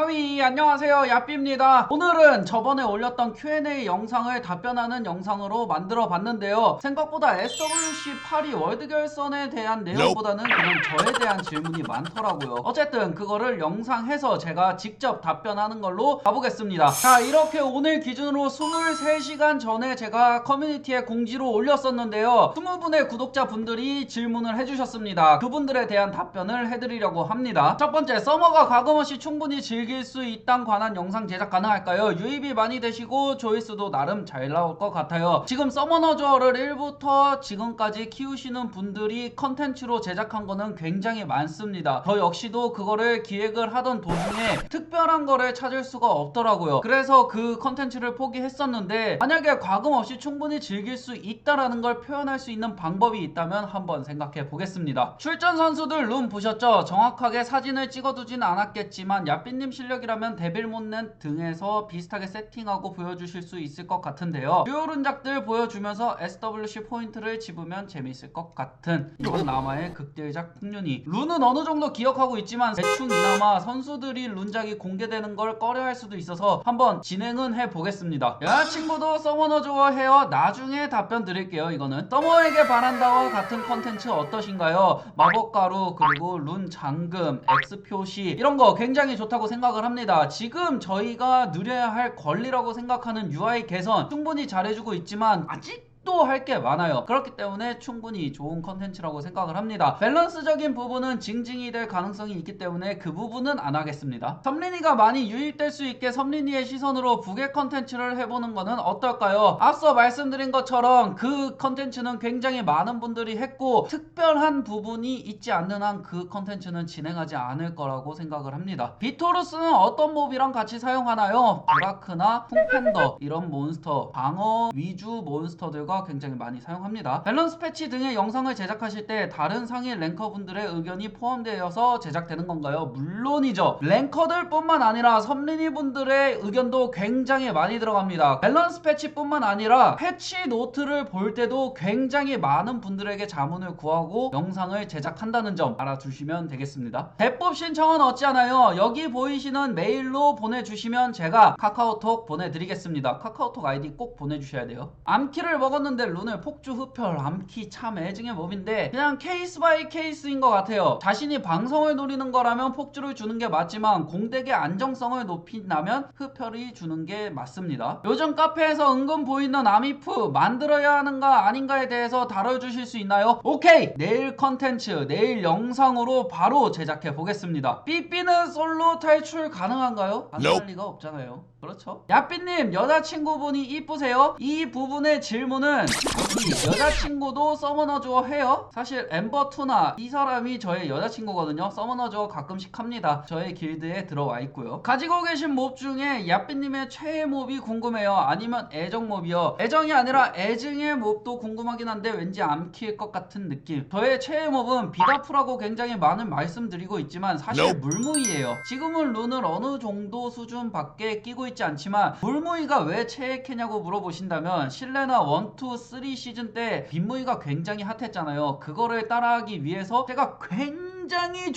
하위 안녕하세요. 야삐입니다. 오늘은 저번에 올렸던 Q&A 영상을 답변하는 영상으로 만들어 봤는데요. 생각보다 SWC 8위 월드 결선에 대한 내용보다는 그냥 저에 대한 질문이 많더라고요. 어쨌든 그거를 영상해서 제가 직접 답변하는 걸로 가보겠습니다. 자 이렇게 오늘 기준으로 23시간 전에 제가 커뮤니티에 공지로 올렸었는데요. 20분의 구독자분들이 질문을 해주셨습니다. 그분들에 대한 답변을 해드리려고 합니다. 첫 번째 서머가 과금없이 충분히 즐길 수 있단 관한 영상 제작 가능할까요? 유입이 많이 되시고 조회수도 나름 잘 나올 것 같아요. 지금 서머너저를 1부터 지금까지 키우시는 분들이 컨텐츠로 제작한 거는 굉장히 많습니다. 저 역시도 그거를 기획을 하던 도중에 특별한 거를 찾을 수가 없더라고요. 그래서 그 컨텐츠를 포기했었는데 만약에 과금 없이 충분히 즐길 수 있다라는 걸 표현할 수 있는 방법이 있다면 한번 생각해 보겠습니다. 출전 선수들 룸 보셨죠? 정확하게 사진을 찍어두진 않았겠지만 야삐님 실력이라면 데빌 몬넷 등에서 비슷하게 세팅하고 보여주실 수 있을 것 같은데요. 듀오 룬작들 보여주면서 SWC 포인트를 집으면 재밌을 것 같은 이번 남아의 극딜작 풍륜이 룬은 어느 정도 기억하고 있지만 대충 이나마 선수들이 룬작이 공개되는 걸 꺼려할 수도 있어서 한번 진행은 해보겠습니다. 여자친구도 서머너 좋아해요. 나중에 답변 드릴게요. 이거는 서머에게 바란다와 같은 컨텐츠 어떠신가요? 마법가루 그리고 룬 잠금, X 표시 이런 거 굉장히 좋다고 생각 을 합니다. 지금 저희가 누려야 할 권리라고 생각하는 UI 개선 충분히 잘해주고 있지만 아직 또 할 게 많아요. 그렇기 때문에 충분히 좋은 컨텐츠라고 생각을 합니다. 밸런스적인 부분은 징징이 될 가능성이 있기 때문에 그 부분은 안 하겠습니다. 섬린이가 많이 유입될 수 있게 섬린이의 시선으로 부계 컨텐츠를 해보는 거는 어떨까요? 앞서 말씀드린 것처럼 그 컨텐츠는 굉장히 많은 분들이 했고 특별한 부분이 있지 않는 한 그 컨텐츠는 진행하지 않을 거라고 생각을 합니다. 비토루스는 어떤 몹이랑 같이 사용하나요? 브라크나 풍팬더 이런 몬스터 방어 위주 몬스터들과 굉장히 많이 사용합니다. 밸런스 패치 등의 영상을 제작하실 때 다른 상위 랭커분들의 의견이 포함되어서 제작되는 건가요? 물론이죠. 랭커들뿐만 아니라 섬린이 분들의 의견도 굉장히 많이 들어갑니다. 밸런스 패치뿐만 아니라 패치 노트를 볼 때도 굉장히 많은 분들에게 자문을 구하고 영상을 제작한다는 점 알아두시면 되겠습니다. 대법 신청은 어찌 하나요? 여기 보이시는 메일로 보내주시면 제가 카카오톡 보내드리겠습니다. 카카오톡 아이디 꼭 보내주셔야 돼요. 암키를 먹 었는데 룬을 폭주 흡혈 암키 참 애증의 몹인데 그냥 케이스 바이 케이스인 것 같아요. 자신이 방성을 노리는 거라면 폭주를 주는 게 맞지만 공덱의 안정성을 높인다면 흡혈이 주는 게 맞습니다. 요즘 카페에서 은근 보이는 아미프 만들어야 하는가 아닌가에 대해서 다뤄주실 수 있나요? 오케이! 내일 컨텐츠, 내일 영상으로 바로 제작해 보겠습니다. 삐삐는 솔로 탈출 가능한가요? 안할 리가 없잖아요. 그렇죠? 야삐님 여자친구분이 이쁘세요? 이 부분의 질문은 이 여자친구도 서머너 주어 해요? 사실 엠버2나 이 사람이 저의 여자친구거든요. 서머너 주어 가끔씩 합니다. 저의 길드에 들어와 있고요. 가지고 계신 몹 중에 야삐님의 최애 몹이 궁금해요. 아니면 애정 몹이요? 애정이 아니라 애증의 몹도 궁금하긴 한데 왠지 암키일 것 같은 느낌. 저의 최애 몹은 비다프라고 굉장히 많은 말씀드리고 있지만 사실 물무이예요. 지금은 룬을 어느 정도 수준 밖에 끼고 있지 않지만 물무이가 왜 최애 캐냐고 물어보신다면 실내나 1, 2, 3 시즌 때 빈무이가 굉장히 핫했잖아요. 그거를 따라하기 위해서 제가 굉장히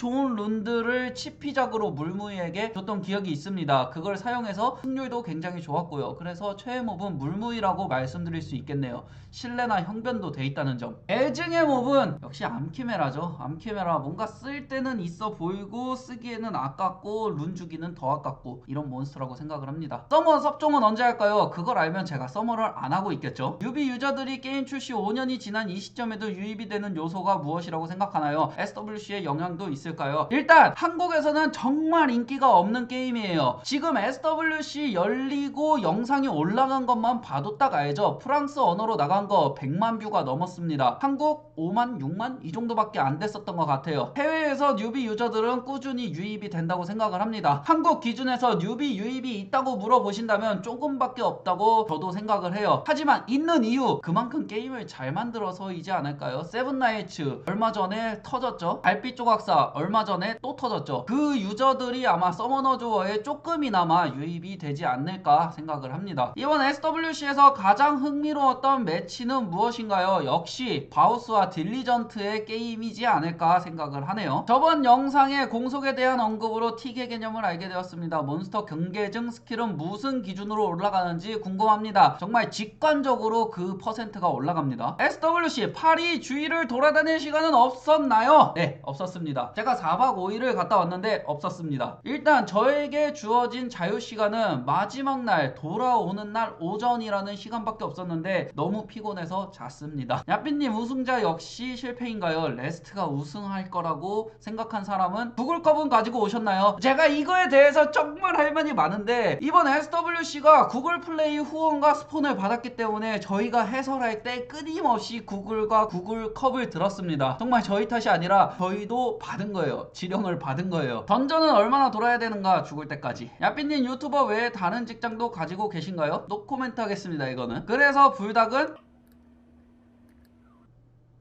좋은 룬들을 치피작으로 물무이에게 줬던 기억이 있습니다. 그걸 사용해서 승률도 굉장히 좋았고요. 그래서 최애 몹은 물무이라고 말씀드릴 수 있겠네요. 실내나 형변도 돼 있다는 점. 애증의 몹은 역시 암키메라죠. 암키메라 뭔가 쓸 때는 있어 보이고 쓰기에는 아깝고 룬 주기는 더 아깝고 이런 몬스터라고 생각을 합니다. 서머 섭종은 언제 할까요? 그걸 알면 제가 서머를 안 하고 있겠죠. 유비 유저들이 게임 출시 5년이 지난 이 시점에도 유입이 되는 요소가 무엇이라고 생각하나요? SWC의 영향 도 있을까요? 일단 한국에서는 정말 인기가 없는 게임이에요. 지금 SWC 열리고 영상이 올라간 것만 봐도 딱 알죠? 프랑스 언어로 나간 거 100만 뷰가 넘었습니다. 한국 5만 6만 이 정도밖에 안 됐었던 것 같아요 해외에서 뉴비 유저들은 꾸준히 유입이 된다고 생각을 합니다 한국 기준에서 뉴비 유입이 있다고 물어보신다면 조금밖에 없다고 저도 생각을 해요 하지만 있는 이유 그만큼 게임을 잘 만들어서이지 않을까요 세븐나이츠 얼마 전에 터졌죠 달빛 조각사 얼마 전에 또 터졌죠. 그 유저들이 아마 서머너즈워에 조금이나마 유입이 되지 않을까 생각을 합니다. 이번 SWC에서 가장 흥미로웠던 매치는 무엇인가요? 역시 바우스와 딜리전트의 게임이지 않을까 생각을 하네요. 저번 영상의 공속에 대한 언급으로 틱의 개념을 알게 되었습니다. 몬스터 경계증 스킬은 무슨 기준으로 올라가는지 궁금합니다. 정말 직관적으로 그 퍼센트가 올라갑니다. SWC 8위 주위를 돌아다닐 시간은 없었나요? 네, 없었습니다. 제가 4박 5일을 갔다 왔는데 없었습니다. 일단 저에게 주어진 자유 시간은 마지막 날 돌아오는 날 오전이라는 시간밖에 없었는데 너무 피곤해서 잤습니다. 야삐님 우승자 역시 실패인가요? 레스트가 우승할 거라고 생각한 사람은 구글컵은 가지고 오셨나요? 제가 이거에 대해서 정말 할 말이 많은데 이번 SWC가 구글 플레이 후원과 스폰을 받았기 때문에 저희가 해설할 때 끊임없이 구글과 구글 컵을 들었습니다. 정말 저희 탓이 아니라 저희도 받은 거예요. 지령을 받은 거예요. 던전은 얼마나 돌아야 되는가 죽을 때까지. 야삐님 유튜버 외에 다른 직장도 가지고 계신가요? 노코멘트 하겠습니다 이거는. 그래서 불닭은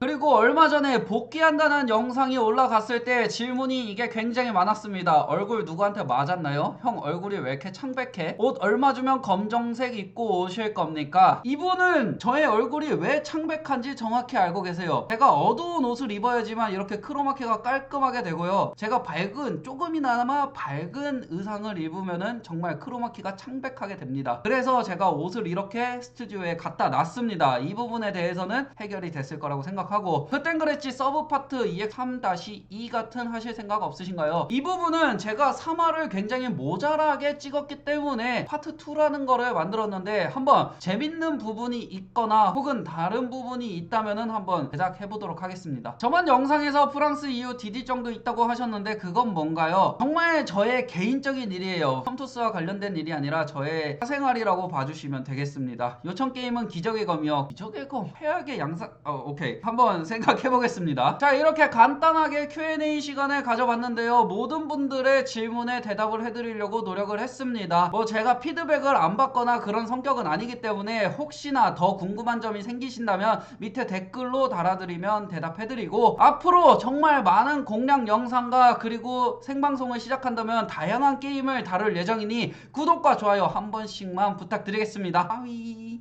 그리고 얼마 전에 복귀한다는 영상이 올라갔을 때 질문이 이게 굉장히 많았습니다. 얼굴 누구한테 맞았나요? 형 얼굴이 왜 이렇게 창백해? 옷 얼마 주면 검정색 입고 오실 겁니까? 이분은 저의 얼굴이 왜 창백한지 정확히 알고 계세요. 제가 어두운 옷을 입어야지만 이렇게 크로마키가 깔끔하게 되고요. 제가 밝은 조금이나마 밝은 의상을 입으면은 정말 크로마키가 창백하게 됩니다. 그래서 제가 옷을 이렇게 스튜디오에 갖다 놨습니다. 이 부분에 대해서는 해결이 됐을 거라고 생각합니다. 하고 그땐 그랬지 서브 파트 EX3-2 같은 하실 생각 없으신가요? 이 부분은 제가 3화를 굉장히 모자라게 찍었기 때문에 파트 2라는 거를 만들었는데 한번 재밌는 부분이 있거나 혹은 다른 부분이 있다면은 한번 제작해 보도록 하겠습니다. 저번 영상에서 프랑스 EU DD 정도 있다고 하셨는데 그건 뭔가요? 정말 저의 개인적인 일이에요. 컴투스와 관련된 일이 아니라 저의 사생활이라고 봐주시면 되겠습니다. 요청 게임은 기적의 검이요. 기적의 검 최악의 양상 어, 오케이 한번 생각해 보겠습니다. 자 이렇게 간단하게 Q&A 시간을 가져봤는데요. 모든 분들의 질문에 대답을 해드리려고 노력을 했습니다. 뭐 제가 피드백을 안 받거나 그런 성격은 아니기 때문에 혹시나 더 궁금한 점이 생기신다면 밑에 댓글로 달아드리면 대답해드리고 앞으로 정말 많은 공략 영상과 그리고 생방송을 시작한다면 다양한 게임을 다룰 예정이니 구독과 좋아요 한 번씩만 부탁드리겠습니다. 빠위